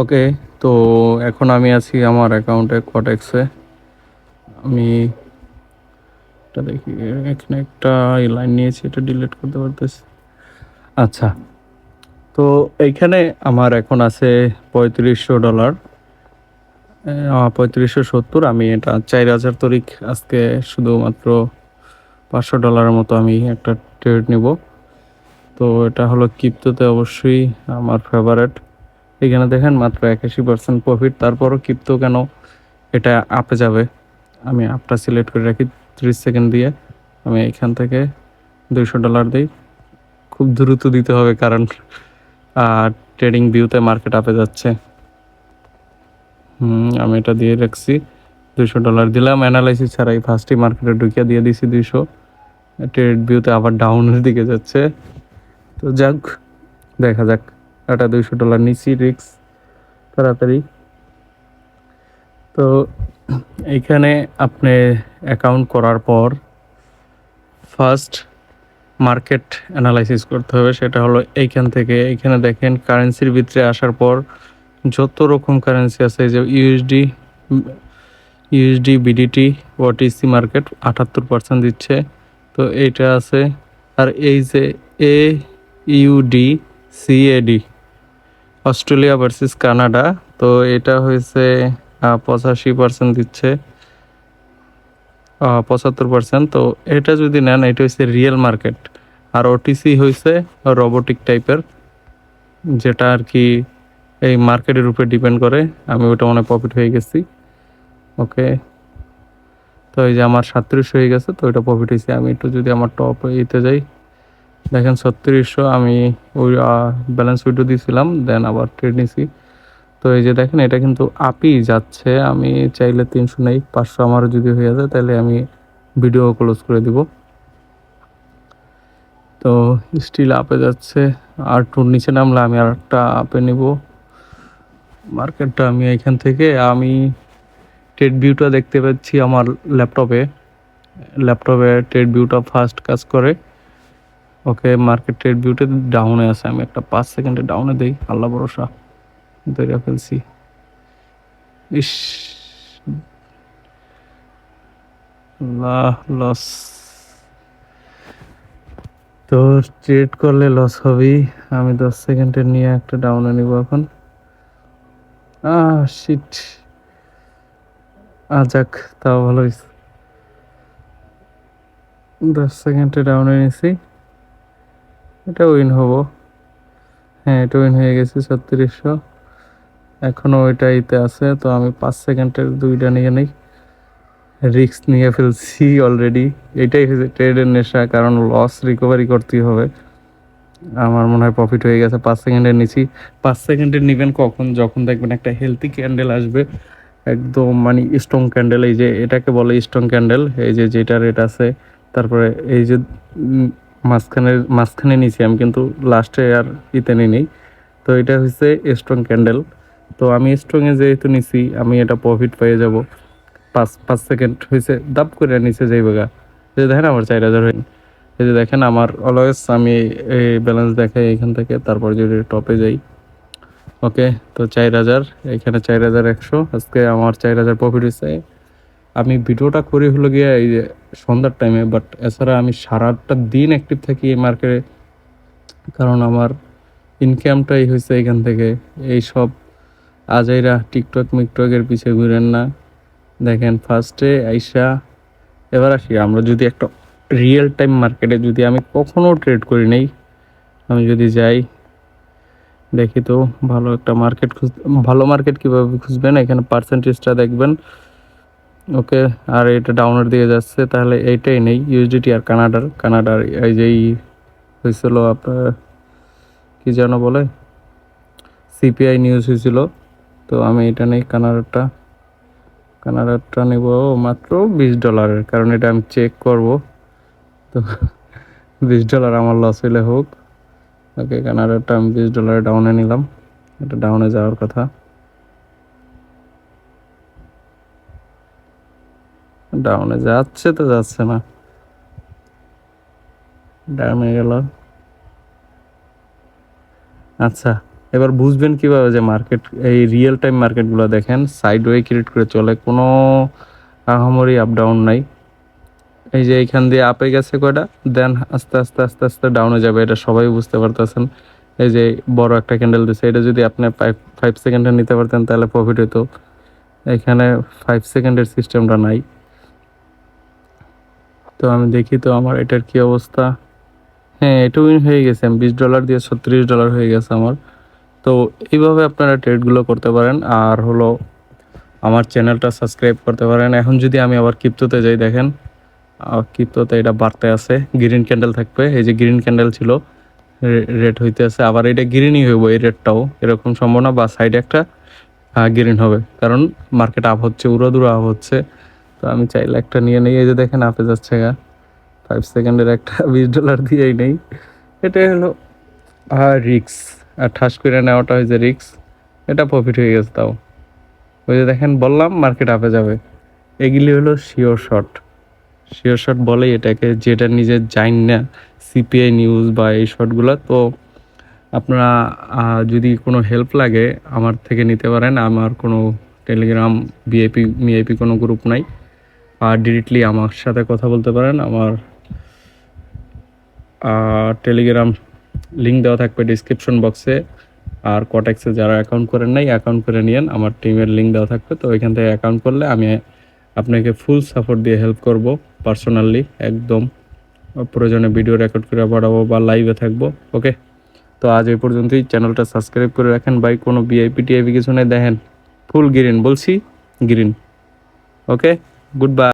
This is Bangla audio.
ওকে, তো এখন আমি আছি আমার অ্যাকাউন্টে কটেক্সে আমি এটা দেখি, এখানে একটা লাইন নিয়েছি, এটা ডিলিট করতে পারতেছি। আচ্ছা তো এইখানে আমার এখন আছে পঁয়ত্রিশশো ডলার পঁয়ত্রিশশো সত্তর, আমি এটা চার হাজার তারিখ, আজকে শুধুমাত্র পাঁচশো ডলারের মতো আমি একটা ট্রেড নিব। তো এটা হলো কিপ্তোতে অবশ্যই আমার ফেভারেট এখানে দেখেন মাত্র একাশি পার্সেন্ট প্রফিট তারপরও কিপ্তো কেন এটা আপে যাবে? আমি আপটা সিলেক্ট করে রাখি ত্রিশ সেকেন্ড দিয়ে। আমি এখান থেকে দুইশো ডলার দিই। খুব দ্রুত দিতে হবে কারণ ট্রেডিং ভিউতে মার্কেট আপে যাচ্ছে। হুম, আমি এটা দিয়ে রাখছি। দুইশো ডলার দিলাম। অ্যানালাইসিস ছাড়াই ফার্স্টই মার্কেটে ঢুকিয়ে দিয়ে দিছি দুইশো। ট্রেড ভিউতে আবার ডাউনের দিকে যাচ্ছে। তো যাক, দেখা যাক। এটা দুইশো ডলার নিচ্ছি, রিক্স, তাড়াতাড়ি। তো এইখানে আপনি অ্যাকাউন্ট করার পর ফার্স্ট মার্কেট অ্যানালাইসিস করতে হবে, সেটা হলো এইখান থেকে। এইখানে দেখেন কারেন্সির ভিতরে আসার পর যত রকম কারেন্সি আছে যে USD USD BDT OTC market আটাত্তর পার্সেন্ট দিচ্ছে। তো এইটা আছে, আর এই যে A UD CAD Australia versus Canada. তো এটা হয়েছে পঁচাশি পার্সেন্ট দিচ্ছে পঁচাত্তর পার্সেন্ট তো এটা যদি নেন, এটা হচ্ছে রিয়েল মার্কেট আর ওটিসি হয়েছে রোবোটিক টাইপের যেটা আর কি এই মার্কেটের উপরে ডিপেন্ড করে। আমি ওটা মনে প্রফিট হয়ে গেছি। ওকে তো এই যে আমার সাতত্রিশশো হয়ে গেছে, তো এটা প্রফিট হয়েছে। আমি একটু যদি আমার টপ ইতে যাই দেখেন ছত্রিশশো, আমি ওই ব্যালেন্স উইডো দিয়েছিলাম দেন আবার ট্রেড নিছি। তো এই যে দেখেন, এটা কিন্তু আপই যাচ্ছে। আমি চাইলে তিনশো নেই, পাঁচশো আমার যদি হয়ে যায়, তাহলে আমি ভিডিও ক্লোজ করে দিব। তো স্টিল আপে যাচ্ছে, আর টুর নিচে নামলে আমি আর একটা আপে নিব। মার্কেটটা আমি এখান থেকে, আমি ট্রেড ভিউটা দেখতে পাচ্ছি আমার ল্যাপটপে ল্যাপটপে ট্রেড ভিউটা ফার্স্ট কাজ করে। ওকে মার্কেট ট্রেড ভিউটা ডাউনে আছে, আমি একটা পাঁচ সেকেন্ডে ডাউনে দিই, আল্লাহ ভরসা, ধরে ফেলছি। ইস লস তো ট্রেড করলে লস হবেই, আমি দশ সেকেন্ডের নিয়ে একটা ডাউনে নিব এখন। আহ শিট আ যাক, তাও ভালো হয়েছে দশ সেকেন্ডে ডাউনে নিছি। এটা উইন হব। হ্যাঁ এটা উইন হয়ে গেছে ছত্রিশশো। এখনও ওইটা ইতে আছে, তো আমি পাঁচ সেকেন্ডের দুইটা নিয়ে নিই। রিস্ক নিয়ে ফেলছি অলরেডি এটাই হয়েছে ট্রেডের নেশা, কারণ লস রিকভারি করতেই হবে। আমার মনে হয় প্রফিট হয়ে গেছে, পাঁচ সেকেন্ডের নিচি। পাঁচ সেকেন্ডের নেবেন কখন? যখন দেখবেন একটা হেলদি ক্যান্ডেল আসবে। একদম মানে স্ট্রং ক্যান্ডেল এই যে এটাকে বলে স্ট্রং ক্যান্ডেল এই যে যেটা রেট আছে। তারপরে এই যে মাঝখানের মাঝখানে নিয়েছি আমি কিন্তু লাস্টে আর ইতে নিই তো এটা হচ্ছে স্ট্রং ক্যান্ডেল তো আমি স্ট্রংয়ে যেহেতু নিছি, আমি এটা প্রফিট পেয়ে যাব। পাঁচ পাঁচ সেকেন্ড হয়েছে দাপ করে নিচে যাই বেগা। যে দেখেন আমার চার হাজার হয় এই যে দেখেন আমার অলওয়েজ আমি এই ব্যালেন্স দেখাই এখান থেকে, তারপর যদি টপে যাই। ওকে তো চার হাজার, এখানে চার হাজার একশো। আজকে আমার চার হাজার প্রফিট হয়েছে আমি ভিডিওটা করি হলো গিয়ে এই যে সন্ধ্যার টাইমে বাট এছাড়া আমি সারাটা দিন অ্যাক্টিভ থাকি এই মার্কেটে কারণ আমার ইনকামটাই হয়েছে এখান থেকে। এই সব আজাইরা টিকটক মিকটকের পিছে ঘুরেন না। দেখেন ফার্স্টে আইসা, এবার আসি, আমরা যদি একটা রিয়েল টাইম মার্কেটে যদি আমি কখনো ট্রেড করি নাই, আমি যদি যাই, দেখি তো ভালো একটা মার্কেট খুঁজ, ভালো মার্কেট কীভাবে খুঁজবেন, এখানে পার্সেন্টেজটা দেখবেন। ওকে, আর এটা ডাউনের দিকে যাচ্ছে, তাহলে এইটাই নেই ইউএসডিটি আর কানাডার কানাডার এই যেই হয়েছিল আপনার কি যেন বলে? সিপিআই নিউজ হয়েছিল, তো আমি এটা নেই কানাডারটা কানাডারটা নেব মাত্র বিশ ডলারের কারণ এটা আমি চেক করব। তো বিশ ডলার আমার লস হইলে হোক। ওকে কানাডারটা আমি বিশ ডলারে ডাউনে নিলাম, এটা ডাউনে যাওয়ার কথা। ডাউনে যাচ্ছে তো যাচ্ছে না। ডাউনে গেল। আচ্ছা এবার বুঝবেন কীভাবে যে মার্কেট এই রিয়েল টাইম মার্কেটগুলো দেখেন সাইড ওয়ে ক্রিয়েট করে চলে, কোনো আহামরি আপ ডাউন নাই। এই যে এইখান দিয়ে আপে গেছে কয়টা দেন আস্তে আস্তে আস্তে আস্তে ডাউনে যাবে, এটা সবাই বুঝতে পারতেছেন। এই যে বড় একটা ক্যান্ডেল দিচ্ছে এটা যদি আপনি ফাইভ সেকেন্ডে নিতে পারতেন, তাহলে প্রফিট হতো এখানে ফাইভ সেকেন্ডের সিস্টেমটা নাই। তো আমি দেখি তো আমার এটার কি অবস্থা। হ্যাঁ এটা উইন হয়ে গেছে। বিশ ডলার দিয়ে ছত্রিশ ডলার হয়ে গেছে আমার। তো এইভাবে আপনারা ট্রেডগুলো করতে পারেন। আর হলো আমার চ্যানেলটা সাবস্ক্রাইব করতে পারেন। এখন যদি আমি আবার ক্রিপ্টোতে যাই, দেখেন ক্রিপ্টোতে এটা বাড়তে আছে। গ্রিন ক্যান্ডেল থাকবে। এই যে গ্রিন ক্যান্ডেল ছিল রেড হইতে আছে। আবার এটা গ্রিনই হইব এই রেডটাও। এরকম সম্ভাবনা বা সাইডে একটা গ্রিন হবে। কারণ মার্কেট আপ হচ্ছে, উড়োদুরো আপ হচ্ছে। তো আমি চাইলে একটা নিয়ে নেই। এই যে দেখেন আপে যাচ্ছে গা। ফাইভ সেকেন্ডের একটা বিশ ডলার দিয়েই নেই। এটাই হলো আর রিক্স আর ঠাস করে নেওয়াটা হয়েছে রিক্স এটা প্রফিট হয়ে গেছে তাও। ওই যে দেখেন বললাম মার্কেট আপে যাবে। এগুলি হলো শিওর শট শিওর শট বলে এটাকে, যেটা নিজের জাইন না সিপিআই নিউজ বা এই শটগুলো তো আপনারা যদি কোনো হেল্প লাগে, আমার থেকে নিতে পারেন। আমার কোনো টেলিগ্রাম বিআইপি মিআইপি কোনো গ্রুপ নাই। ডিরেক্টলি আমার সাথে কথা বলতে পারেন। আমার টেলিগ্রাম লিঙ্ক দেওয়া থাকবে ডিসক্রিপশন বক্সে আর কটেক্সে যারা অ্যাকাউন্ট করেন নাই অ্যাকাউন্ট করে নিয়েন। আমার টিমের লিঙ্ক দেওয়া থাকবে। তো ওইখান থেকে অ্যাকাউন্ট করলে আমি আপনাকে ফুল সাপোর্ট দিয়ে হেল্প করব পার্সোনালি একদম। প্রয়োজনে ভিডিও রেকর্ড করে পাঠাবো বা লাইভে থাকব ওকে তো আজ এই পর্যন্তই। চ্যানেলটা সাবস্ক্রাইব করে রাখেন বাই কোনো ভিআইপি টিআইপি কিছু নেই, দেখেন। ফুল গ্রিন বলছি গ্রিন ওকে গুড বাই